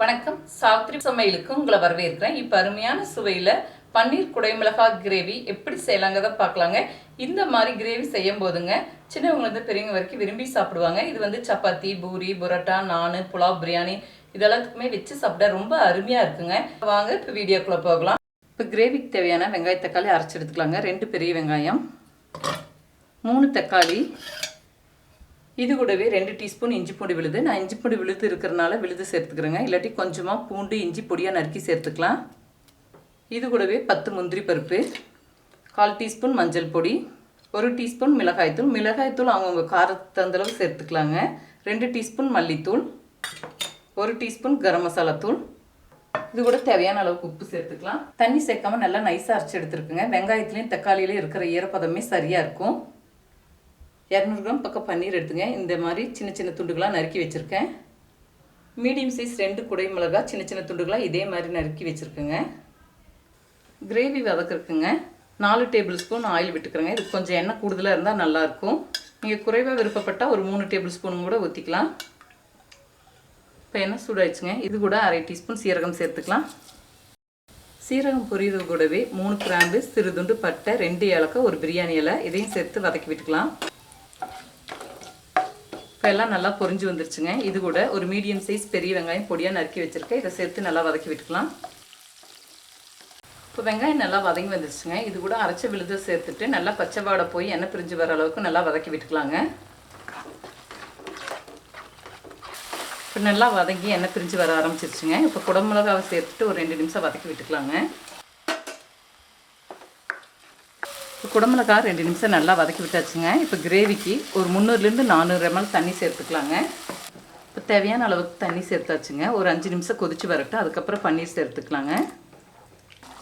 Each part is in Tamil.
வணக்கம். சாத்ரி சமையலுக்கு உங்களை வரவேற்கிறேன். இப்போ அருமையான சுவையில் பன்னீர் குடைமிளகா கிரேவி எப்படி செய்யலாங்கிறத பார்க்கலாங்க. இந்த மாதிரி கிரேவி செய்யும் போதுங்க சின்னவங்கலேருந்து பெரியவங்க வரைக்கும் விரும்பி சாப்பிடுவாங்க. இது வந்து சப்பாத்தி பூரி புரோட்டா நான் புலாவ் பிரியாணி இதெல்லாத்துக்குமே வச்சு சாப்பிட ரொம்ப அருமையாக இருக்குங்க. வாங்க இப்போ வீடியோக்குள்ளே போகலாம். இப்போ கிரேவிக்கு தேவையான வெங்காய தக்காளி அரைச்சி எடுத்துக்கலாங்க. ரெண்டு பெரிய வெங்காயம் மூணு தக்காளி இது கூடவே ரெண்டு டீஸ்பூன் இஞ்சி பூண்டு விழுது. நான் இஞ்சி பூண்டு விழுது இருக்கிறனால விழுது சேர்த்துக்கிறேங்க. இல்லாட்டி கொஞ்சமாக பூண்டு இஞ்சி பொடியாக நறுக்கி சேர்த்துக்கலாம். இது கூடவே பத்து முந்திரி பருப்பு கால் டீஸ்பூன் மஞ்சள் பொடி ஒரு டீஸ்பூன் மிளகாய்த்தூள் மிளகாய்த்தூள் அவங்கவுங்க காரத்துக்கு தகுந்தளவு சேர்த்துக்கலாங்க. ரெண்டு டீஸ்பூன் மல்லித்தூள் ஒரு டீஸ்பூன் கரம் மசாலா தூள். இது கூட தேவையான அளவுக்கு உப்பு சேர்த்துக்கலாம். தண்ணி சேர்க்காம நல்லா நைஸாக அரைச்சி எடுத்துருக்குங்க. வெங்காயத்துலேயும் தக்காளியிலையும் இருக்கிற ஈரப்பதமே சரியாக இருக்கும். இரநூறு கிராம் பக்கம் பன்னீர் எடுத்துங்க. இந்த மாதிரி சின்ன சின்ன துண்டுகளாக நறுக்கி வச்சுருக்கேன். மீடியம் சைஸ் ரெண்டு குடை மிளகா சின்ன சின்ன துண்டுகளாக இதே மாதிரி நறுக்கி வச்சுருக்குங்க. கிரேவி வதக்கிருக்குங்க நாலு டேபிள் ஸ்பூன் ஆயில் விட்டுக்கிறேங்க. இது கொஞ்சம் எண்ணெய் கூடுதலாக இருந்தால் நல்லாயிருக்கும். நீங்கள் குறைவாக விருப்பப்பட்டால் ஒரு மூணு டேபிள் ஸ்பூன் கூட ஊற்றிக்கலாம் இப்போ எண்ணெய் சூடாயிடுச்சுங்க. இது கூட அரை டீஸ்பூன் சீரகம் சேர்த்துக்கலாம். சீரகம் பொரியது கூடவே மூணு கிராம்பு சிறுதுண்டு பட்டை ரெண்டு ஏலக்காய் ஒரு பிரியாணி இலை இதையும் சேர்த்து வதக்கி விட்டுக்கலாம். இப்போ எல்லாம் நல்லா பொரிஞ்சு வந்துருச்சுங்க. இது கூட ஒரு மீடியம் சைஸ் பெரிய வெங்காயம் பொடியாக நறுக்கி வச்சுருக்கேன். இதை சேர்த்து நல்லா வதக்கி விட்டுக்கலாம். இப்போ வெங்காயம் நல்லா வதங்கி வந்துருச்சுங்க. இது கூட அரைச்ச விழுதை சேர்த்துட்டு நல்லா பச்சை வாடை போய் எண்ணெய் பிரிஞ்சு வர அளவுக்கு நல்லா வதக்கி விட்டுக்கலாங்க. இப்போ நல்லா வதங்கி எண்ணெய் பிரிஞ்சு வர ஆரம்பிச்சிருச்சுங்க. இப்போ குடமிளகாவை சேர்த்துட்டு ஒரு ரெண்டு நிமிஷம் வதக்கி விட்டுக்கலாங்க இப்போ குடமிளகா ரெண்டு நிமிஷம் நல்லா வதக்கி விட்டாச்சுங்க. இப்போ கிரேவிக்கு ஒரு முந்நூறுலேருந்து நானூறு எம்எல் தண்ணி சேர்த்துக்கலாங்க. இப்போ தேவையான அளவுக்கு தண்ணி சேர்த்தாச்சுங்க. ஒரு அஞ்சு நிமிஷம் கொதிச்சு வரட்டும். அதுக்கப்புறம் பன்னீர் சேர்த்துக்கலாங்க.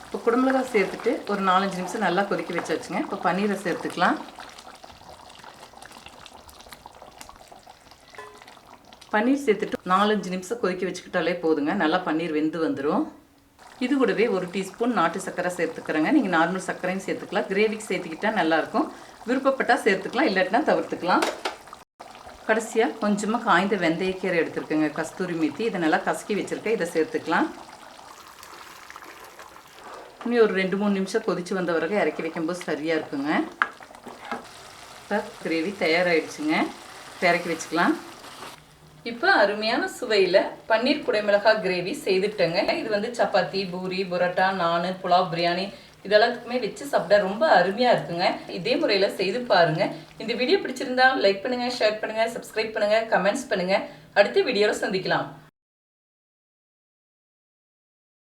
இப்போ குடமிளகா சேர்த்துட்டு ஒரு நாலஞ்சு நிமிஷம் நல்லா கொதிக்க வச்சாச்சுங்க. இப்போ பன்னீரை சேர்த்துக்கலாம். பன்னீர் சேர்த்துட்டு நாலஞ்சு நிமிஷம் கொதிக்க வச்சுக்கிட்டாலே போதுங்க. நல்லா பன்னீர் வெந்து வந்துடும் இது கூடவே ஒரு டீஸ்பூன் நாட்டு சர்க்கரை சேர்த்துக்கிறேங்க. நீங்கள் நார்மல் சர்க்கரையும் சேர்த்துக்கலாம். கிரேவிக்கு சேர்த்துக்கிட்டால் நல்லாயிருக்கும். விருப்பப்பட்டால் சேர்த்துக்கலாம் இல்லாட்டினா தவிர்த்துக்கலாம். கடைசியாக கொஞ்சமாக காய்ந்த வெந்தயக்கீரை எடுத்துருக்கேங்க. கஸ்தூரி மீத்தி. இதை நல்லா கசக்கி வச்சுருக்கேன். இதை சேர்த்துக்கலாம். இனி ஒரு ரெண்டு மூணு நிமிஷம் கொதித்து வந்த வரைக்கும் இறக்கி வைக்கும்போது சரியாக இருக்குங்க. இப்போ கிரேவி தயாராகிடுச்சுங்க இறக்கி வச்சுக்கலாம். இப்போ அருமையான சுவையில் பன்னீர் குடைமிளகாய் கிரேவி செய்துட்டேங்க. இது வந்து சப்பாத்தி பூரி புரோட்டா நான் புலாவ் பிரியாணி இதெல்லாத்துக்குமே வச்சு சாப்பிட ரொம்ப அருமையாக இருக்குங்க. இதே முறையில் செய்து பாருங்கள் இந்த வீடியோ பிடிச்சிருந்தா லைக் பண்ணுங்கள் ஷேர் பண்ணுங்கள் சப்ஸ்கிரைப் பண்ணுங்கள் கமெண்ட்ஸ் பண்ணுங்கள் அடுத்த வீடியோவில் சந்திக்கலாம்.